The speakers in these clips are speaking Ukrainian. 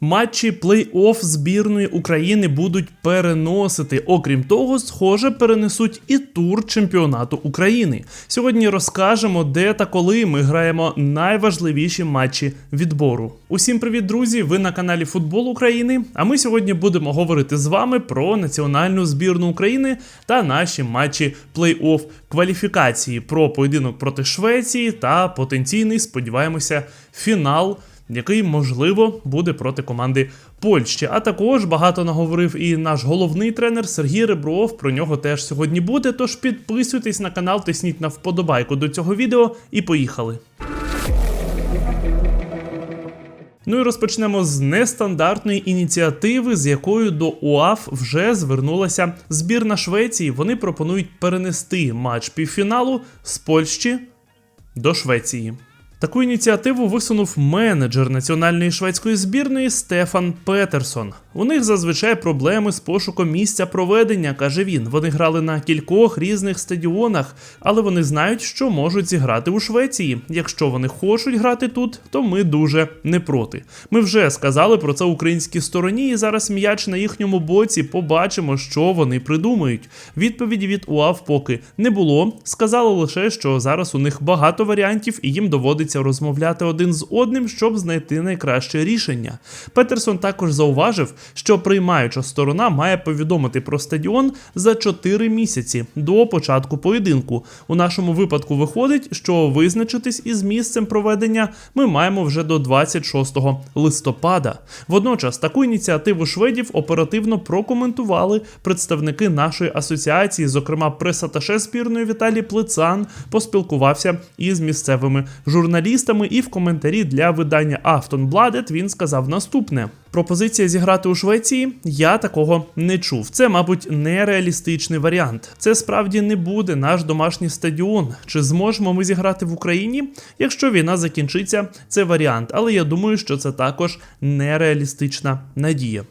Матчі плей-офф збірної України будуть переносити. Окрім того, схоже, перенесуть і тур чемпіонату України. Сьогодні розкажемо, де та коли ми граємо найважливіші матчі відбору. Усім привіт, друзі! Ви на каналі Футбол України. А ми сьогодні будемо говорити з вами про національну збірну України та наші матчі плей-офф кваліфікації, про поєдинок проти Швеції та потенційний, сподіваємося, фінал який можливо буде проти команди Польщі. А також багато наговорив і наш головний тренер Сергій Ребров. Про нього теж сьогодні буде. Тож підписуйтесь на канал, тисніть на вподобайку до цього відео і поїхали. Ну і розпочнемо з нестандартної ініціативи, з якою до УАФ вже звернулася збірна Швеції. Вони пропонують перенести матч півфіналу з Польщі до Швеції. Таку ініціативу висунув менеджер національної шведської збірної Стефан Петерсон. У них зазвичай проблеми з пошуком місця проведення, каже він. Вони грали на кількох різних стадіонах, але вони знають, що можуть зіграти у Швеції. Якщо вони хочуть грати тут, то ми дуже не проти. Ми вже сказали про це українській стороні, і зараз м'яч на їхньому боці. Побачимо, що вони придумають. Відповіді від УАВ поки не було. Сказали лише, що зараз у них багато варіантів, і їм доводиться розмовляти один з одним, щоб знайти найкраще рішення. Петерсон також зауважив, що приймаюча сторона має повідомити про стадіон за 4 місяці до початку поєдинку. У нашому випадку виходить, що визначитись із місцем проведення ми маємо вже до 26 листопада. Водночас таку ініціативу шведів оперативно прокоментували представники нашої асоціації, зокрема прес-аташе збірної Віталій Плецан, поспілкувався із місцевими журналістами, і в коментарі для видання Автонбладет він сказав наступне. Пропозиція зіграти у Швеції я такого не чув. Це, мабуть, нереалістичний варіант. Це справді не буде наш домашній стадіон. Чи зможемо ми зіграти в Україні? Якщо війна закінчиться, це варіант, але я думаю, що це також нереалістична надія.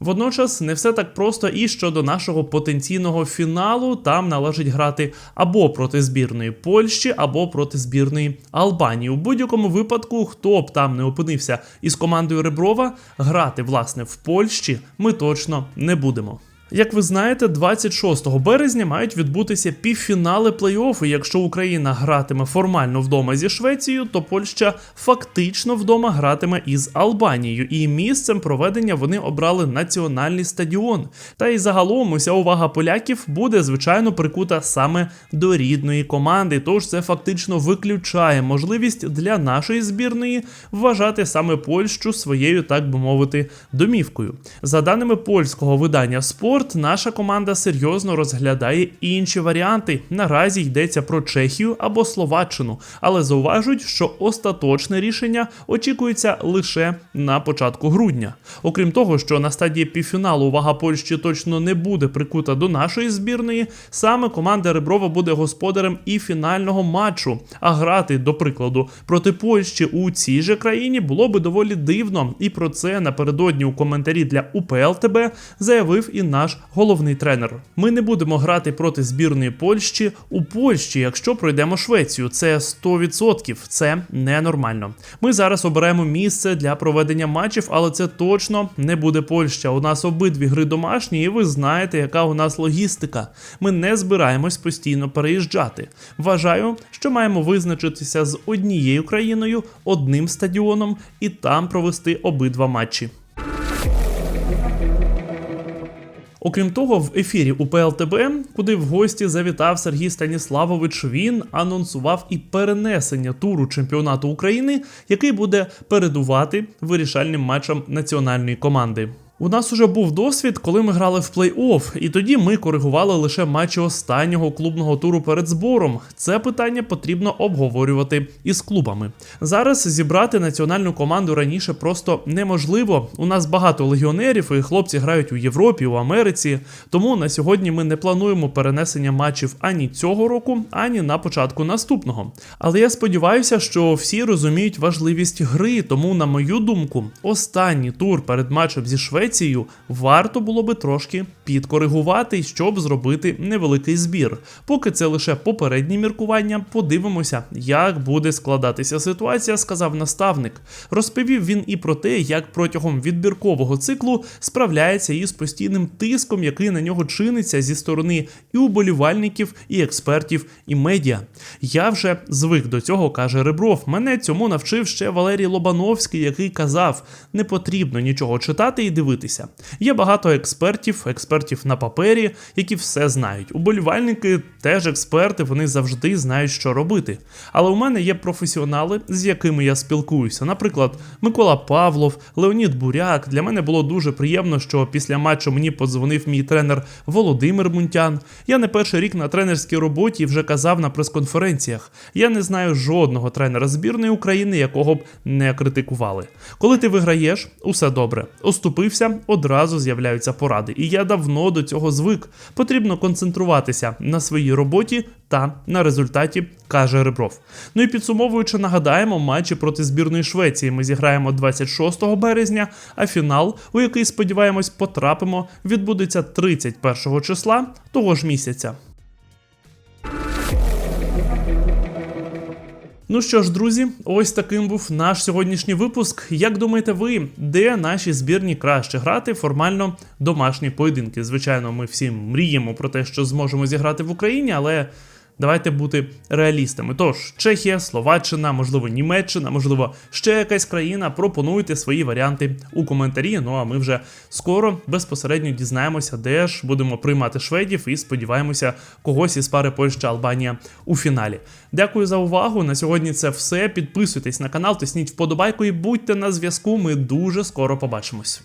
Водночас не все так просто і щодо нашого потенційного фіналу там належить грати або проти збірної Польщі, або проти збірної Албанії. У будь-якому випадку, хто б там не опинився із командою Реброва, грати власне в Польщі ми точно не будемо. Як ви знаєте, 26 березня мають відбутися півфінали плей-оффу. Якщо Україна гратиме формально вдома зі Швецією, то Польща фактично вдома гратиме із Албанією, і місцем проведення вони обрали національний стадіон. Та й загалом уся увага поляків буде звичайно прикута саме до рідної команди. Тож це фактично виключає можливість для нашої збірної вважати саме Польщу своєю, так би мовити, домівкою. За даними польського видання Спорт. Спорт наша команда серйозно розглядає інші варіанти. Наразі йдеться про Чехію або Словаччину, але зауважують, що остаточне рішення очікується лише на початку грудня. Окрім того, що на стадії півфіналу увага Польщі точно не буде прикута до нашої збірної, саме команда Реброва буде господарем і фінального матчу. А грати, до прикладу, проти Польщі у цій же країні було би доволі дивно. І про це напередодні у коментарі для УПЛ ТБ заявив і наш головний тренер. Ми не будемо грати проти збірної Польщі у Польщі, якщо пройдемо Швецію. Це 100%. Це ненормально. Ми зараз оберемо місце для проведення матчів, але це точно не буде Польща. У нас обидві гри домашні, і ви знаєте, яка у нас логістика. Ми не збираємось постійно переїжджати. Вважаю, що маємо визначитися з однією країною, одним стадіоном і там провести обидва матчі. Окрім того, в ефірі УПЛ ТБ, куди в гості завітав Сергій Станіславович, він анонсував і перенесення туру чемпіонату України, який буде передувати вирішальним матчам національної команди. У нас уже був досвід, коли ми грали в плей-офф, і тоді ми коригували лише матчі останнього клубного туру перед збором. Це питання потрібно обговорювати із клубами. Зараз зібрати національну команду раніше просто неможливо. У нас багато легіонерів, і хлопці грають у Європі, у Америці. Тому на сьогодні ми не плануємо перенесення матчів ані цього року, ані на початку наступного. Але я сподіваюся, що всі розуміють важливість гри. Тому, на мою думку, останній тур перед матчем зі Швецією Швецією, варто було би трошки підкоригувати, щоб зробити невеликий збір. Поки це лише попередні міркування, подивимося, як буде складатися ситуація, сказав наставник. Розповів він і про те, як протягом відбіркового циклу справляється із постійним тиском, який на нього чиниться зі сторони і уболівальників, і експертів, і медіа. Я вже звик до цього, каже Ребров. Мене цьому навчив ще Валерій Лобановський, який казав: не потрібно нічого читати і дивитися. Є багато експертів, експертів на папері, які все знають. Уболівальники теж експерти, вони завжди знають, що робити. Але у мене є професіонали, з якими я спілкуюся. Наприклад, Микола Павлов, Леонід Буряк. Для мене було дуже приємно, що після матчу мені подзвонив мій тренер Володимир Мунтян. Я не перший рік на тренерській роботі вже казав на прес-конференціях. Я не знаю жодного тренера збірної України, якого б не критикували. Коли ти виграєш, усе добре. Оступився, одразу з'являються поради. І я давно до цього звик. Потрібно концентруватися на своїй роботі та на результаті, каже Ребров. Ну і підсумовуючи, нагадаємо, матчі проти збірної Швеції ми зіграємо 26 березня, а фінал, у який сподіваємось, потрапимо, відбудеться 31 числа того ж місяця. Ну що ж, друзі, ось таким був наш сьогоднішній випуск. Як думаєте ви, де наші збірні краще грати формально домашні поєдинки? Звичайно, ми всі мріємо про те, що зможемо зіграти в Україні, але давайте бути реалістами. Тож, Чехія, Словаччина, можливо, Німеччина, можливо, ще якась країна. Пропонуйте свої варіанти у коментарі. Ну а ми вже скоро безпосередньо дізнаємося, де ж будемо приймати шведів і сподіваємося когось із пари Польща Албанія у фіналі. Дякую за увагу. На сьогодні це все. Підписуйтесь на канал, тисніть вподобайку і будьте на зв'язку. Ми дуже скоро побачимось.